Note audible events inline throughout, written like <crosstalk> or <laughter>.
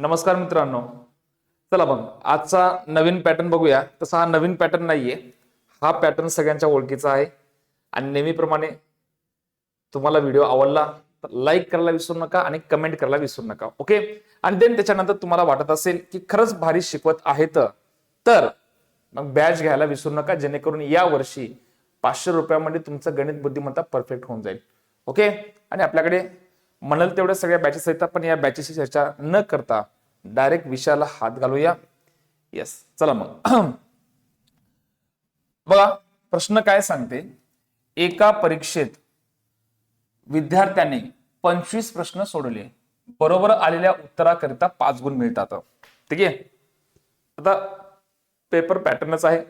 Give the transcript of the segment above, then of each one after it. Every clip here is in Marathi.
नमस्कार मित्रांनो. चला मग आजचा नवीन पॅटर्न बघूया. तसा हा नवीन पॅटर्न नाहीये. हा पॅटर्न सगळ्यांच्या ओळखीचा आहे. आणि नेहमीप्रमाणे तुम्हाला व्हिडिओ आवडला तर लाईक करायला विसरू नका आणि कमेंट करायला विसरू नका. ओके आणि देन त्याच्यानंतर तुम्हाला वाटत असेल की खरंच भारी शिकवत आहेत तर. मग बॅच घ्यायला विसरू नका जेणेकरून या वर्षी पाचशे रुपयामध्ये तुमचं गणित बुद्धिमत्ता परफेक्ट होऊन जाईल. ओके आणि आपल्याकडे म्हणाल तेवढ्या सगळ्या बॅचेस आहेत पण या बॅचेसची चर्चा न करता डायरेक्ट विषयाला हात घालूया. येस चला मग. <clears throat> बघा प्रश्न काय सांगते? एका परीक्षेत विद्यार्थ्याने पंचवीस प्रश्न सोडवले बरोबर आलेल्या उत्तराकरिता पाच गुण मिळतात. ठीक आहे? आता पेपर पॅटर्नच आहे.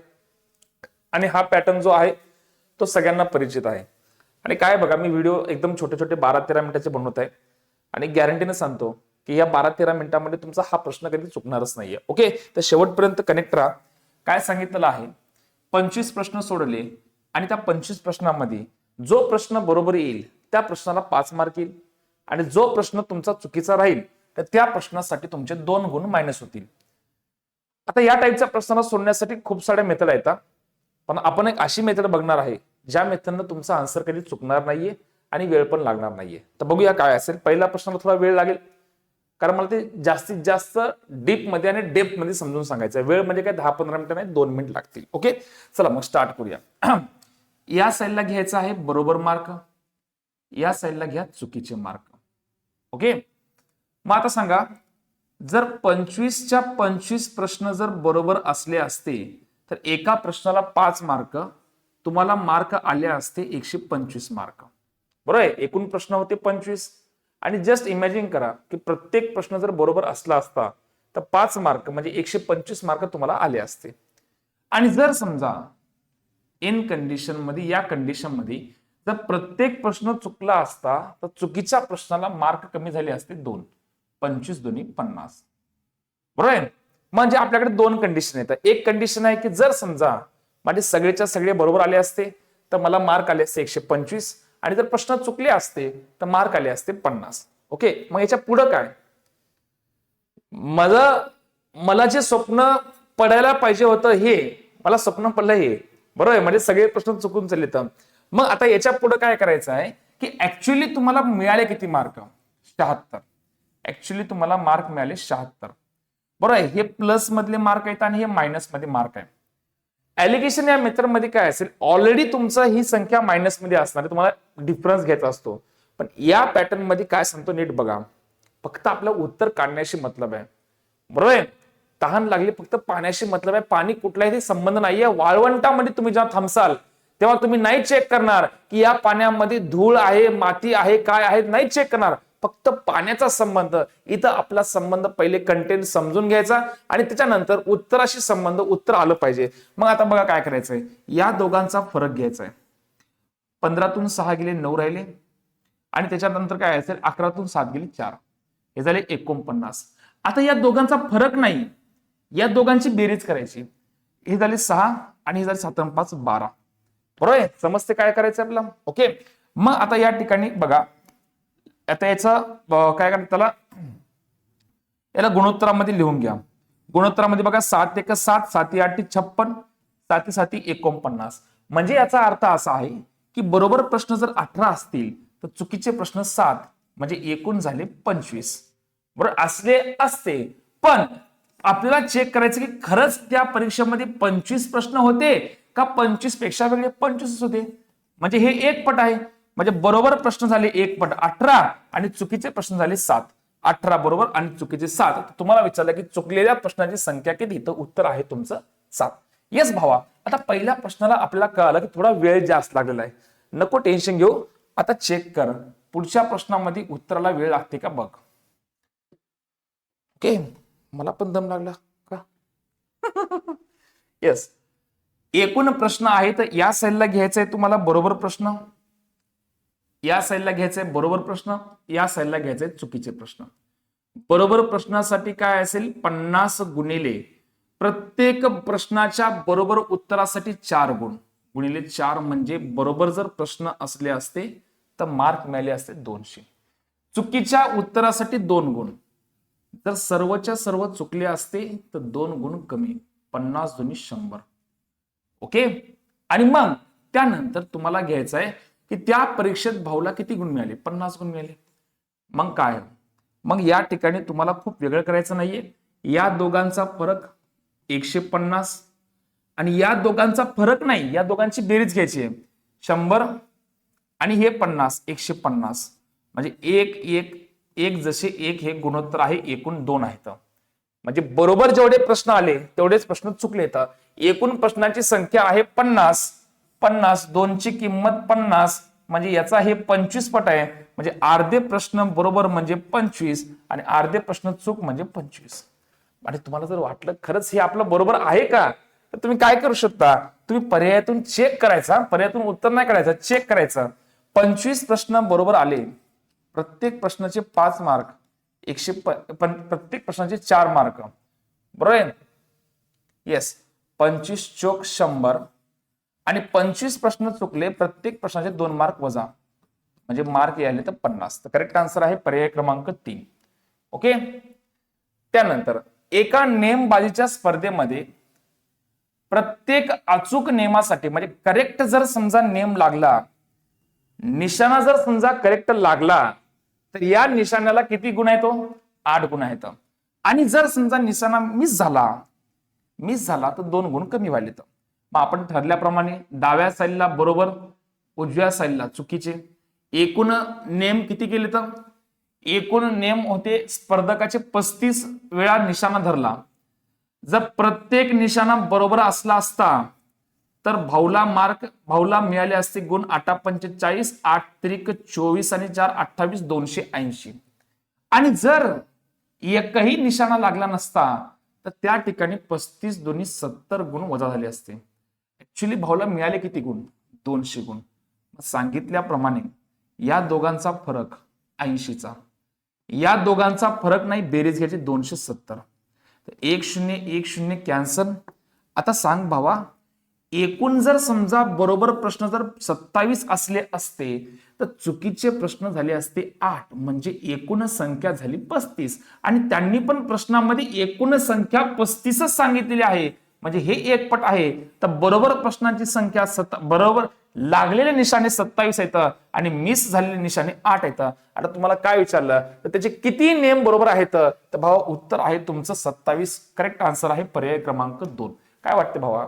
आणि हा पॅटर्न जो आहे तो सगळ्यांना परिचित आहे. आणि काय बघा मी व्हिडिओ एकदम छोटे छोटे बारा तेरा मिनिटाचे बनवत आहे. आणि गॅरंटीने सांगतो की या बारा तेरा मिनिटांमध्ये तुमचा हा प्रश्न कधी चुकणारच नाहीये. ओके तर शेवटपर्यंत कनेक्ट राहा. काय सांगितलेलं आहे? पंचवीस प्रश्न सोडले आणि त्या पंचवीस प्रश्नामध्ये जो प्रश्न बरोबर येईल त्या प्रश्नाला पाच मार्क येईल. आणि जो प्रश्न तुमचा चुकीचा राहील तर त्या प्रश्नासाठी तुमचे दोन गुण मायनस होतील. आता या टाईपच्या प्रश्नाला सोडण्यासाठी खूप साऱ्या मेथड आहेत पण आपण एक अशी मेथड बघणार आहे ज्या मेथडनं तुमचा आन्सर कधी चुकणार नाहीये आणि वेळ पण लागणार नाहीये. तर बघूया काय असेल. पहिल्या प्रश्नाला थोडा वेळ लागेल. कारण मला ते जास्तीत जास्त डीपमध्ये आणि डेप्थमध्ये समजून सांगायचं आहे. वेळ म्हणजे काय? दहा पंधरा मिनिटं नाही दोन मिनिट लागतील. ओके चला मग स्टार्ट करूया. <clears throat> या साईडला घ्यायचं आहे बरोबर मार्क या साईडला घ्या चुकीचे मार्क ओके मग आता सांगा जर पंचवीसच्या पंचवीस प्रश्न जर बरोबर असले असते तर एका प्रश्नाला पाच मार्क तुम्हाला मार्क आले असते एकशे पंचवीस मार्क. बरोबर आहे? एकूण प्रश्न होते पंचवीस. आणि जस्ट इमॅजिन करा की प्रत्येक प्रश्न जर बरोबर असला असता तर पाच मार्क म्हणजे एकशे पंचवीस मार्क तुम्हाला आले असते. आणि जर समजा इन कंडिशनमध्ये या कंडिशनमध्ये जर प्रत्येक प्रश्न चुकला असता तर चुकीच्या प्रश्नाला मार्क कमी झाले असते दोन. पंचवीस दोन्ही पन्नास. बरोबर आहे? म्हणजे आपल्याकडे दोन कंडिशन येतात एक कंडिशन आहे की जर समजा माझे सगळेच्या सगळे बरोबर आले असते तर मला मार्क आले असते एकशे पंचवीस. आणि जर प्रश्न चुकले असते तर मार्क आले असते पन्नास. ओके? मग याच्या पुढं काय? मला मला जे स्वप्न पडायला पाहिजे होतं हे मला स्वप्न पडलं हे. बरोबर आहे? म्हणजे सगळे प्रश्न चुकून चालले तर. मग आता याच्यापुढे काय करायचं आहे की ऍक्च्युली तुम्हाला मिळाले किती मार्क? शहात्तर. ऍक्च्युली तुम्हाला मार्क मिळाले शहात्तर. बरोबर आहे? हे प्लस मधले मार्क आहेत आणि हे मायनसमध्ये मार्क आहे. ऍलिगेशन या मेथडमध्ये काय असेल? ऑलरेडी तुमचं ही संख्या मायनसमध्ये असणार आहे. तुम्हाला डिफरन्स घ्यायचा असतो. पण या पॅटर्नमध्ये काय सांगतो नीट बघा. फक्त आपलं उत्तर काढण्याशी मतलब आहे. बरोबर आहे? तहान लागली फक्त पाण्याशी मतलब आहे. पाणी कुठलाही संबंध नाहीये. वाळवंटामध्ये तुम्ही जेव्हा थांबसाल तेव्हा तुम्ही नाही चेक करणार की या पाण्यामध्ये धूळ आहे माती आहे काय आहे. नाही चेक करणार. फक्त पाण्याचा संबंध इथं आपला संबंध पहिले कंटेंट समजून घ्यायचा आणि त्याच्यानंतर उत्तराशी संबंध उत्तर आलं पाहिजे. मग आता बघा काय करायचंय? या दोघांचा फरक घ्यायचा आहे पंधरातून सहा गेले नऊ राहिले. आणि त्याच्यानंतर काय असेल? अकरातून सात गेले चार. हे झाले एकोणपन्नास. आता या दोघांचा फरक नाही. या दोघांची बेरीज करायची. हे झाले सहा आणि हे झाले सात पाच बारा. बरोबर आहे? समजते काय करायचं आपल्याला? ओके. मग आता या ठिकाणी बघा. आता याचं काय करतात त्याला? याला गुणोत्तरामध्ये लिहून घ्या. गुणोत्तरामध्ये बघा सात एक सात साती आठ छप्पन साती साती एकोणपन्नास. म्हणजे याचा अर्थ असा आहे की बरोबर प्रश्न जर अठरा असतील तर चुकीचे प्रश्न सात म्हणजे एकूण झाले पंचवीस. बरोबर असले असते. पण आपल्याला चेक करायचं की खरंच त्या परीक्षेमध्ये पंचवीस प्रश्न होते का पंचवीसपेक्षा वेगळे पंचवीस होते? म्हणजे हे एक पट आहे. म्हणजे बरोबर प्रश्न झाले एक पट अठरा आणि चुकीचे प्रश्न झाले सात. अठरा बरोबर आणि चुकीचे सात. तुम्हाला विचारलं की चुकलेल्या प्रश्नाची संख्या किती? तर उत्तर आहे तुमचं सात. येस भावा. आता पहिल्या प्रश्नाला आपल्याला कळालं की थोडा वेळ जास्त लागलेला आहे. नको टेन्शन घेऊ. आता चेक कर. पुढच्या प्रश्नामध्ये उत्तराला वेळ लागते का बघ. ओके मला पण दम लागला का? <laughs> येस एकूण प्रश्न आहे तर या सेलला घ्यायचा आहे तुम्हाला बरोबर प्रश्न? या साईडला घ्यायचे बरोबर प्रश्न या साईडला घ्यायचे चुकीचे प्रश्न. बरोबर प्रश्नासाठी काय असेल? पन्नास गुणिले प्रत्येक प्रश्नाच्या बरोबर उत्तरासाठी चार गुण. गुणिले चार म्हणजे बरोबर जर प्रश्न असले असते तर मार्क मिळाले असते दोनशे. चुकीच्या उत्तरासाठी दोन गुण. जर सर्वच्या सर्व चुकले असते तर दोन गुण कमी. पन्नास दोन्ही शंभर. ओके? आणि मग त्यानंतर तुम्हाला घ्यायचं आहे की त्या परीक्षेत भाऊला किती गुण मिळाले? पन्नास गुण मिळाले. मग काय? मग या ठिकाणी तुम्हाला खूप वेगळं करायचं नाहीये. या दोघांचा फरक एकशे पन्नास आणि या दोघांचा फरक नाही या दोघांची बेरीज घ्यायची आहे. शंभर आणि हे पन्नास एकशे पन्नास. म्हणजे एक एक एक जसे एक हे गुणोत्तर आहे एकूण दोन आहेत. म्हणजे बरोबर जेवढे प्रश्न आले तेवढेच प्रश्न चुकले तर एकूण प्रश्नांची संख्या आहे पन्नास. पन्नास दोनची किंमत पन्नास म्हणजे याचा हे पंचवीस पट आहे. म्हणजे अर्धे प्रश्न बरोबर म्हणजे पंचवीस आणि अर्धे प्रश्न चूक म्हणजे पंचवीस. आणि तुम्हाला जर वाटलं खरंच हे आपलं बरोबर आहे का तर तुम्ही काय करू शकता? तुम्ही पर्यायातून चेक करायचा पर्यायातून उत्तर नाही करायचं चेक करायचं. पंचवीस प्रश्न बरोबर आले. प्रत्येक प्रश्नाचे पाच मार्क. एकशे प्रत्येक प्रश्नाचे चार मार्क. बरोबर आहे? येस पंचवीस चोक शंभर. आणि पंचवीस प्रश्न चुकले प्रत्येक प्रश्नाचे दोन मार्क वजा. म्हणजे मार्क यायले तर पन्नास. तर करेक्ट आन्सर आहे पर्याय क्रमांक तीन. ओके त्यानंतर एका नेमबाजीच्या स्पर्धेमध्ये प्रत्येक अचूक नेमासाठी म्हणजे करेक्ट जर समजा नेम लागला निशाणा जर समजा करेक्ट लागला तर या निशाण्याला किती गुण येतो हो? तो आठ गुण आहेत. आणि जर समजा निशाणा मिस झाला मिस झाला तर दोन गुण कमी व्हायला मग आपण ठरल्याप्रमाणे डाव्या साईडला बरोबर उजव्या साईडला चुकीचे. एकूण नेम किती केले तर एकूण नेम होते स्पर्धकाचे पस्तीस वेळा निशाणा धरला. जर प्रत्येक निशाणा बरोबर असला असता तर भाऊला मार्क भाऊला मिळाले असते गुण आठा पंचेचाळीस आठ त्रिक चोवीस आणि चार अठ्ठावीस दोनशे ऐंशी. आणि जर एकही निशाणा लागला नसता तर त्या ठिकाणी पस्तीस दोन्ही सत्तर गुण वजा झाले असते. ऍक्च्युली भाऊला मिळाले किती गुण? दोनशे गुण. सांगितल्याप्रमाणे या दोघांचा फरक ऐंशीचा. या दोघांचा फरक नाही बेरीज घ्यायची दोनशे सत्तर. एक शून्य एक शून्य कॅन्सल. आता सांग भावा एकूण जर समजा बरोबर प्रश्न जर सत्तावीस असले असते तर चुकीचे प्रश्न झाले असते आठ म्हणजे एकूण संख्या झाली पस्तीस. आणि त्यांनी पण प्रश्नामध्ये एकूण संख्या पस्तीसच सांगितलेली आहे. म्हणजे हे एक पट आहे. तर बरोबर प्रश्नांची संख्या सत बरोबर लागलेले निशाणे सत्तावीस आहेत. आणि मिस झालेले निशाणे आठ आहेत. आता तुम्हाला काय विचारलं? तर त्याचे किती नेम बरोबर आहेत? तर भावा उत्तर आहे तुमचं सत्तावीस. करेक्ट आन्सर आहे पर्याय क्रमांक दोन. काय वाटते भावा?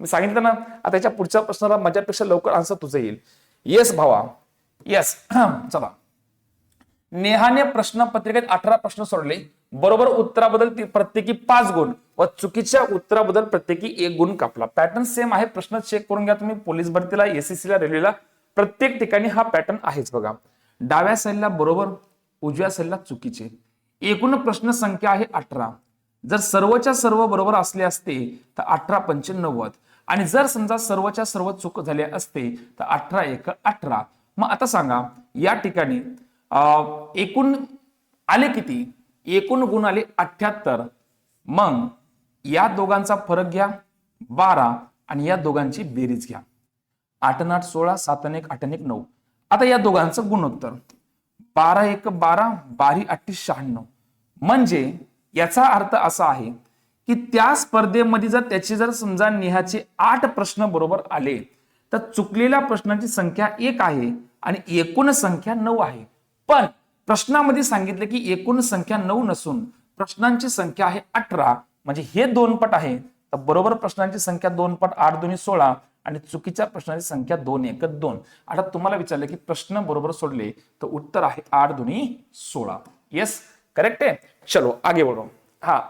मी सांगितलं ना आता त्याच्या पुढच्या प्रश्नाला माझ्यापेक्षा लवकर आन्सर तुझं येईल. येस भावा. येस <clears throat> चला. नेहाने प्रश्नपत्रिकेत अठरा प्रश्न सोडले. बरोबर उत्तराबद्दल प्रत्येकी पाच गुण व चुकीच्या उत्तराबद्दल प्रत्येकी एक गुण कापला. पॅटर्न सेम आहे. प्रश्न चेक करून घ्या तुम्ही. पोलीस भरतीला एसीसीला ला रेल्वेला प्रत्येक ठिकाणी हा पॅटर्न आहेच बघा. डाव्या सेलला बरोबर उजव्या सेलला चुकीचे. एकूण प्रश्न संख्या आहे अठरा. जर सर्वच्या सर्व बरोबर असले असते तर अठरा पंचे नव्वद. आणि जर समजा सर्वच्या सर्व चूक झाले असते तर अठरा एक अठरा. मग आता सांगा या ठिकाणी एकूण आले किती? एकूण गुण आले अठ्याहत्तर मग या दोघांचा फरक घ्या. बारा आणि या दोघांची बेरीज घ्या. आठ आठ सोळा सात एक आठ एक नऊ. आता या दोघांचं गुणोत्तर. बारा एक बारा बारी अठ्ठी शहाण्णव. म्हणजे याचा अर्थ असा आहे की त्या स्पर्धेमध्ये जर त्याची जर समजा नेहाचे आठ प्रश्न बरोबर आले तर चुकलेल्या प्रश्नांची संख्या एक आहे आणि एकूण संख्या नऊ आहे. पण प्रश्नामध्ये सांगितलं की एकूण संख्या नऊ नसून प्रश्नांची संख्या आहे अठरा म्हणजे हे दोन पट आहे. तर बरोबर प्रश्नांची संख्या दोन पट आठ दोन्ही सोळा आणि चुकीच्या प्रश्नाची संख्या दोन एक दोन. आता तुम्हाला विचारलं की प्रश्न बरोबर सोडले तर उत्तर आहे आठ दोन्ही सोळा. येस करेक्ट आहे? चलो आगे बढ़ो हा.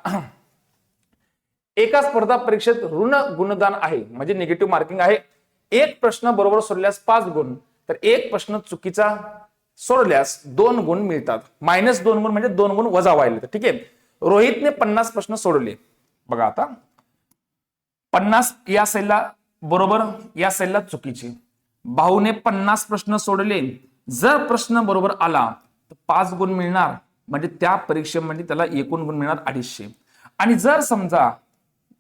एका स्पर्धा परीक्षेत ऋण गुणदान आहे म्हणजे निगेटिव्ह मार्किंग आहे. एक प्रश्न बरोबर सोडल्यास पाच गुण. तर एक प्रश्न चुकीचा सोडल्यास दोन गुण मिळतात. मायनस दोन गुण म्हणजे दोन गुण वजा व्हायला तर ठीक आहे? रोहितने पन्नास प्रश्न सोडले बघा आता. पन्नास या सेलला बरोबर या सेलला चुकीचे. भाऊने पन्नास प्रश्न सोडले जर प्रश्न बरोबर आला तर पाच गुण मिळणार. म्हणजे त्या परीक्षेमध्ये त्याला एकूण गुण मिळणार अडीचशे. आणि जर समजा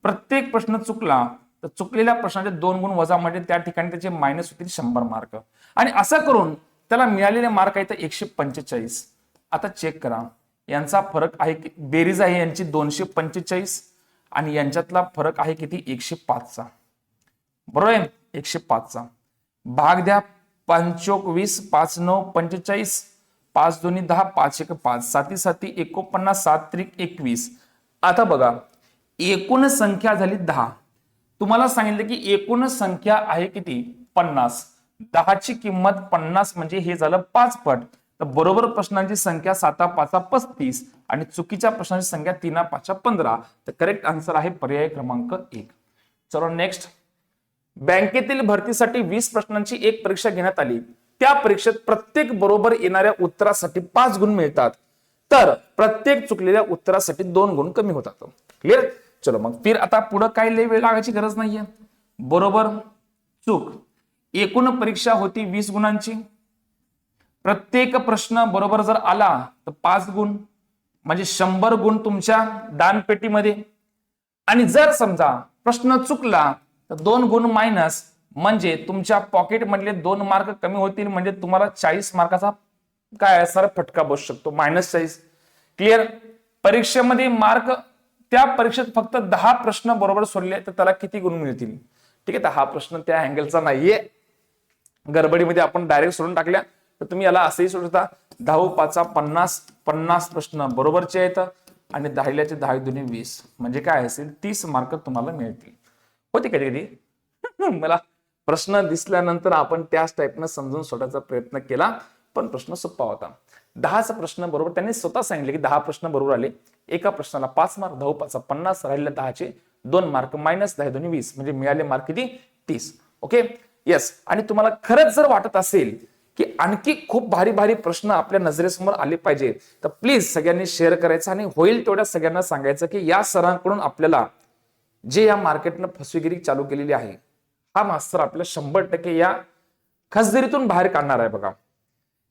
प्रत्येक प्रश्न चुकला तर चुकलेल्या प्रश्नाचे दोन गुण वजा म्हणजे त्या ठिकाणी त्याचे मायनस होतील शंभर मार्क. आणि असं करून त्याला मिळालेले मार्क आहेत एकशे पंचेचाळीस. आता चेक करा. यांचा फरक आहे की बेरीज आहे यांची दोनशे पंचेचाळीस आणि यांच्यातला फरक आहे किती? एकशे पाचचा. बरोबर आहे? एकशे पाचचा. भाग द्या. पंचोक वीस पाच नऊ पंचेचाळीस. पाच दोन्ही दहा पाच एक पाच. साती साती एकोणपन्नास सात त्रिक एकवीस. आता बघा. एकूण संख्या झाली दहा. तुम्हाला सांगितलं की एकूण संख्या आहे किती? पन्नास. दहाची किंमत पन्नास म्हणजे हे झालं पाच पट तर बरोबर प्रश्नांची संख्या साता पाचा पस्तीस आणि चुकीच्या प्रश्नांची संख्या तीना पाचा पंधरा. तर करेक्ट आन्सर आहे पर्याय क्रमांक एक. चलो नेक्स्ट बँकेतील भरतीसाठी वीस प्रश्नांची एक परीक्षा घेण्यात आली. त्या परीक्षेत प्रत्येक बरोबर येणाऱ्या उत्तरासाठी पाच गुण मिळतात. तर प्रत्येक चुकलेल्या उत्तरासाठी दोन गुण कमी होतात. क्लिअर चलो मग फिर आता पुढे काय लय वेळ लागायची गरज नाहीये. बरोबर चूक. एकूण परीक्षा होती वीस गुणांची. प्रत्येक प्रश्न बरोबर जर आला तर पाच गुण म्हणजे शंभर गुण तुमच्या दानपेटीमध्ये. आणि जर समजा प्रश्न चुकला तर दोन गुण मायनस म्हणजे तुमच्या पॉकेट मधले दोन मार्क कमी होतील म्हणजे तुम्हाला चाळीस मार्काचा काय आहे, सर फटका बसू शकतो मायनस चाळीस. क्लिअर परीक्षेमध्ये मार्क त्या परीक्षेत फक्त दहा प्रश्न बरोबर सोडले तर त्याला किती गुण मिळतील? ठीक आहे तर हा प्रश्न त्या अँगलचा नाहीये. गडबडीमध्ये आपण डायरेक्ट सोडून टाकल्या तर तुम्ही याला असंही सोडता दहा पाचा पन्नास पन्नास प्रश्न बरोबरचे आहेत आणि दहाल्याचे दहा दोन्ही वीस. म्हणजे काय असेल तीस मार्क तुम्हाला मिळतील. होते कधी कधी <laughs> मला प्रश्न दिसल्यानंतर आपण त्याच टाईपनं समजून सोडायचा प्रयत्न केला पण प्रश्न सोपा होता. दहाचा प्रश्न बरोबर त्यांनी स्वतः सांगितले की दहा प्रश्न बरोबर आले. एका प्रश्नाला पाच मार्क दहा पाच पन्नास राहिलेल्या दहाचे दोन मार्क मायनस दहा दोन्ही वीस. म्हणजे मिळाले मार्क किती? तीस. ओके येस आणि तुम्हाला खरंच जर वाटत असेल की आणखी खूप भारी भारी प्रश्न आपल्या नजरेसमोर आले पाहिजे तर प्लीज सगळ्यांनी शेअर करायचं आणि होईल तेवढ्या सगळ्यांना सांगायचं की या सरांकडून आपल्याला जे या मार्केटनं फसवेगिरी चालू केलेली आहे हा मास्तर आपल्या शंभर टक्के या खासदरीतून बाहेर काढणार आहे बघा.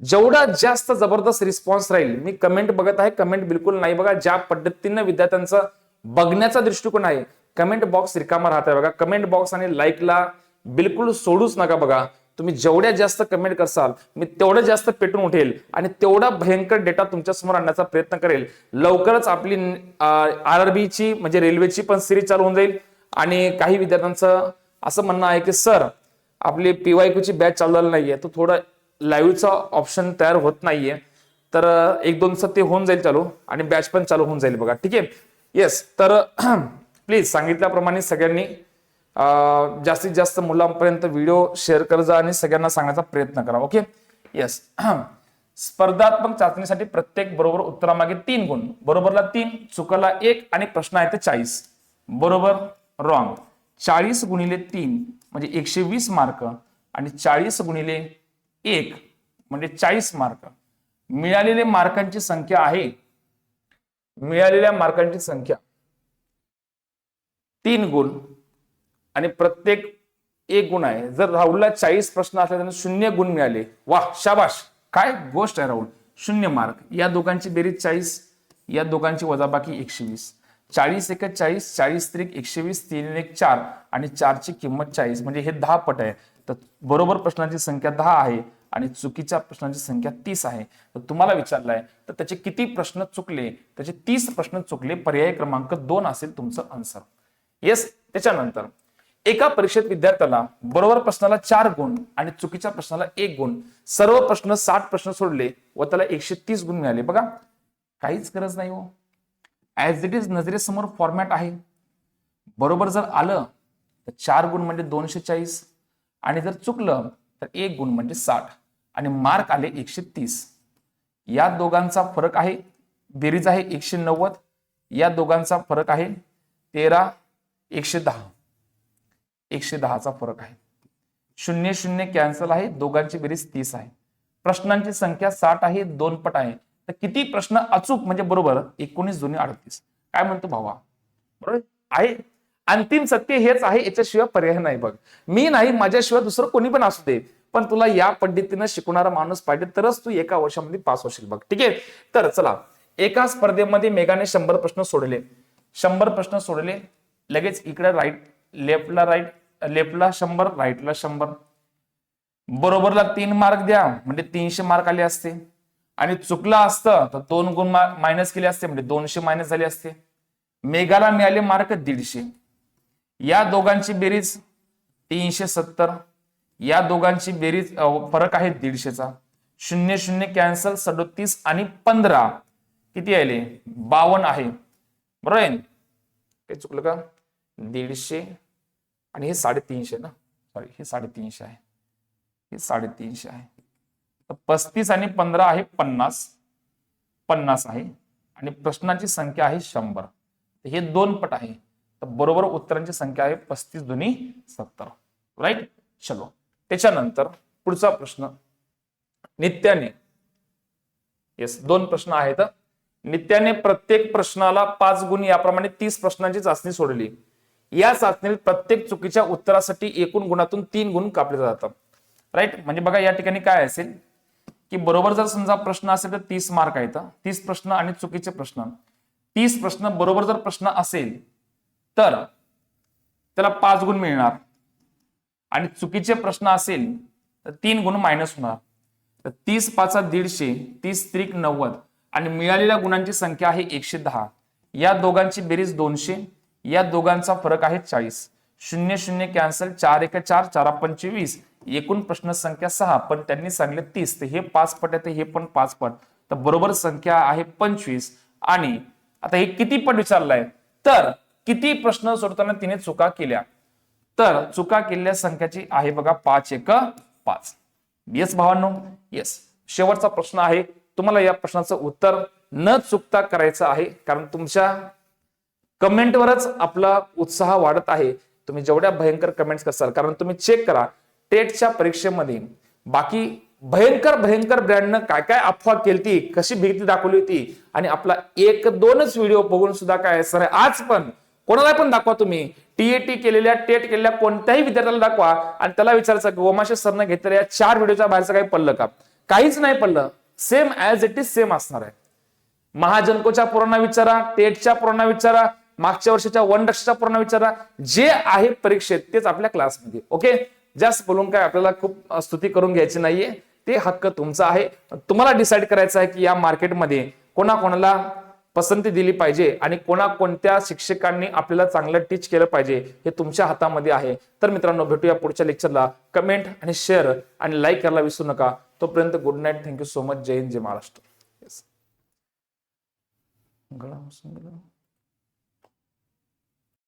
जेवढा जास्त जबरदस्त रिस्पॉन्स राहील मी कमेंट बघत आहे कमेंट बिलकुल नाही बघा. ज्या पद्धतीनं विद्यार्थ्यांचा बघण्याचा दृष्टिकोन आहे कमेंट बॉक्स रिकामा राहत आहे बघा. कमेंट बॉक्स आणि लाईकला बिलकुल सोडूच नका बघा. तुम्ही जेवढ्या जास्त कमेंट करसाल मी तेवढं जास्त पेटून उठेल आणि तेवढा भयंकर डेटा तुमच्यासमोर आणण्याचा प्रयत्न करेल. लवकरच आपली आरआरबीची म्हणजे रेल्वेची पण सिरीज चालू होऊन जाईल. आणि काही विद्यार्थ्यांचं असं म्हणणं आहे की सर आपली पीवायक्यूची बॅच चालू झाली नाहीये तो थोडं लाईव्हचा ऑप्शन तयार होत नाहीये. तर एक दोन दिवसात ते होऊन जाईल चालू आणि बॅच पण चालू होऊन जाईल बघा. ठीक आहे? येस तर <clears throat> प्लीज सांगितल्याप्रमाणे सगळ्यांनी जास्तीत जास्त मुलांपर्यंत व्हिडिओ शेअर कर जा आणि सगळ्यांना सांगण्याचा प्रयत्न करा ओके येस <clears throat> स्पर्धात्मक चाचणीसाठी प्रत्येक बरोबर उत्तरामागे तीन गुण. बरोबरला तीन चुकाला एक आणि प्रश्न आहे ते चाळीस. बरोबर रॉंग चाळीस गुणिले तीन म्हणजे एकशे वीस मार्क आणि चाळीस गुणिले एक म्हणजे चाळीस मार्क मिळालेल्या मार्कांची संख्या आहे. मिळालेल्या मार्कांची संख्या. तीन गुण. आणि प्रत्येक एक गुण आहे. जर राहुलला चाळीस प्रश्न असले तर शून्य गुण मिळाले. वाह शाबाश. काय गोष्ट आहे राहुल. शून्य मार्क. या दोघांची बेरीज चाळीस या दोघांची वजाबाकी एकशे वीस चाळीस एक चाळीस चाळीस त्रिक एकशे वीस तीन एक चार आणि चारची किंमत चाळीस. म्हणजे हे दहा पट आहे. तर बरोबर प्रश्नांची संख्या दहा आहे आणि चुकीच्या प्रश्नांची संख्या तीस आहे. तर तुम्हाला विचारलाय तर त्याचे किती प्रश्न चुकले? त्याचे तीस प्रश्न चुकले. पर्याय क्रमांक दोन असेल तुमचं आन्सर येस त्याच्यानंतर एका परीक्षेत विद्यार्थ्याला बरोबर प्रश्नाला चार गुण आणि चुकीच्या प्रश्नाला एक गुण सर्व प्रश्न साठ प्रश्न सोडले व त्याला एकशे तीस गुण मिळाले. बघा काहीच गरज नाही हो. ऍज इट इज नजरेसमोर फॉर्मॅट आहे. बरोबर जर आलं तर चार गुण म्हणजे दोनशे चाळीस आणि जर चुकलं तर एक गुण म्हणजे साठ आणि मार्क आले एकशे तीस. या दोघांचा फरक आहे. बेरीज आहे एकशे नव्वद. या दोघांचा फरक आहे तेरा एकशे दहा. एकशे दहाचा फरक आहे. शून्य शून्य कॅन्सल आहे दोघांची बेरीज तीस आहे. प्रश्नांची संख्या साठ आहे दोन पट आहे. तर किती प्रश्न अचूक म्हणजे बरोबर एकोणीस जुने अडतीस. काय म्हणतो भावा? बरोबर? आहे. अंतिम सत्य हेच आहे याच्याशिवाय पर्याय नाही बघ. मी नाही माझ्याशिवाय दुसरं कोणी पण असू दे. पण तुला या पद्धतीनं शिकवणारा माणूस पाहिजे तरच तू एका वर्षामध्ये पास होशील बघ. ठीक आहे? तर चला एका स्पर्धेमध्ये मेघाने शंभर प्रश्न सोडले. शंभर प्रश्न सोडले. लगेच इकडे राईट लेफ्टला राईट लेफ्टला शंभर राईटला शंभर. बरोबरला तीन मार्क द्या म्हणजे तीनशे मार्क आले असते. आणि चुकला असतं तर दोन गुण मायनस केले असते म्हणजे दोनशे मायनस झाले असते. मेघाला मिळाले मार्क दीडशे. या दोघांची बेरीज तीनशे सत्तर. या दोघांची बेरीज फरक आहे दीडशेचा. शून्य शून्य कॅन्सल सदोतीस आणि पंधरा. किती आले? बावन्न आहे. बरोबर आहे? काही चुकलं का? दीडशे आणि हे साडेतीनशे ना? सॉरी हे साडेतीनशे आहे. हे साडेतीनशे आहे. तर पस्तीस आणि पंधरा आहे पन्नास. पन्नास आहे. आणि प्रश्नांची संख्या आहे शंभर. हे दोन पट आहे. तर बरोबर उत्तरांची संख्या आहे पस्तीस दोन्ही सत्तर. राईट चलो. त्याच्यानंतर पुढचा प्रश्न. नित्याने. येस दोन प्रश्न आहेत. नित्याने प्रत्येक प्रश्नाला पाच गुण याप्रमाणे तीस प्रश्नांची चाचणी सोडली. या चाचणीत प्रत्येक चुकीच्या उत्तरासाठी एकूण गुणातून तीन गुण कापले जातात. राईट म्हणजे बघा या ठिकाणी काय असेल? की बरोबर जर समजा प्रश्न असेल तर तीस मार्क आहेत तीस प्रश्न आणि चुकीचे प्रश्न. तीस प्रश्न बरोबर जर प्रश्न असेल तर त्याला पाच गुण मिळणार. आणि चुकीचे प्रश्न असेल तर तीन गुण मायनस होणार. तर तीस पाचा दीडशे तीस त्रिक नव्वद आणि मिळालेल्या गुणांची संख्या आहे एकशे दहा. या दोघांची बेरीज दोनशे या दोघांचा फरक आहे चाळीस. शून्य शून्य कॅन्सल चार एक चार चार पंचवीस एकूण प्रश्न संख्या सहा पण त्यांनी सांगले तीस. तर हे पाच पट आहे हे पण पाच पट. तर बरोबर संख्या आहे पंचवीस. आणि आता हे किती पट विचारलाय? तर किती प्रश्न सोडताना तिने चुका केल्या? तर चुका केलेल्या संख्याची आहे बघा पाच एक पाच. येस भावांनो? येस शेवटचा प्रश्न आहे. तुम्हाला या प्रश्नाचं उत्तर न चुकता करायचं आहे. कारण तुमच्या कमेंटवरच आपला उत्साह वाढत आहे. तुम्ही जेवढ्या भयंकर कमेंट्स करसाल कारण तुम्ही चेक करा टेटच्या परीक्षेमध्ये बाकी भयंकर भयंकर ब्रँडनं काय काय अफवा केली कशी भीती दाखवली होती आणि आपला एक दोनच व्हिडिओ बघून सुद्धा काय सर आज पण कोणाला पण दाखवा तुम्ही. टीएटी केलेल्या टेट केलेल्या कोणत्याही विद्यार्थ्याला दाखवा आणि त्याला विचारायचं की गोमाशे सरनं घेतलेल्या या चार व्हिडिओच्या बाहेरचं काही पडलं का? काहीच नाही पडलं. Same as it is same असणार आहे. महाजनकोच्या पोरांना विचारा टेटच्या पोरांना विचारा मागच्या वर्षाच्या वन लक्षाचा पूर्ण विचारा जे आहे परीक्षेत तेच आपल्या क्लासमध्ये. ओके? जास्त बोलून काय आपल्याला खूप स्तुती करून घ्यायची नाहीये. ते हक्क तुमचा आहे. तुम्हाला डिसाईड करायचं आहे की या मार्केटमध्ये कोणाकोणाला पसंती दिली पाहिजे आणि कोणा कोणत्या शिक्षकांनी आपल्याला चांगलं टीच केलं पाहिजे हे तुमच्या हातामध्ये आहे. तर मित्रांनो भेटूया पुढच्या लेक्चरला कमेंट आणि शेअर आणि लाईक करायला विसरू नका. तोपर्यंत good night thank you so much Jai Hind Jai Maharashtra.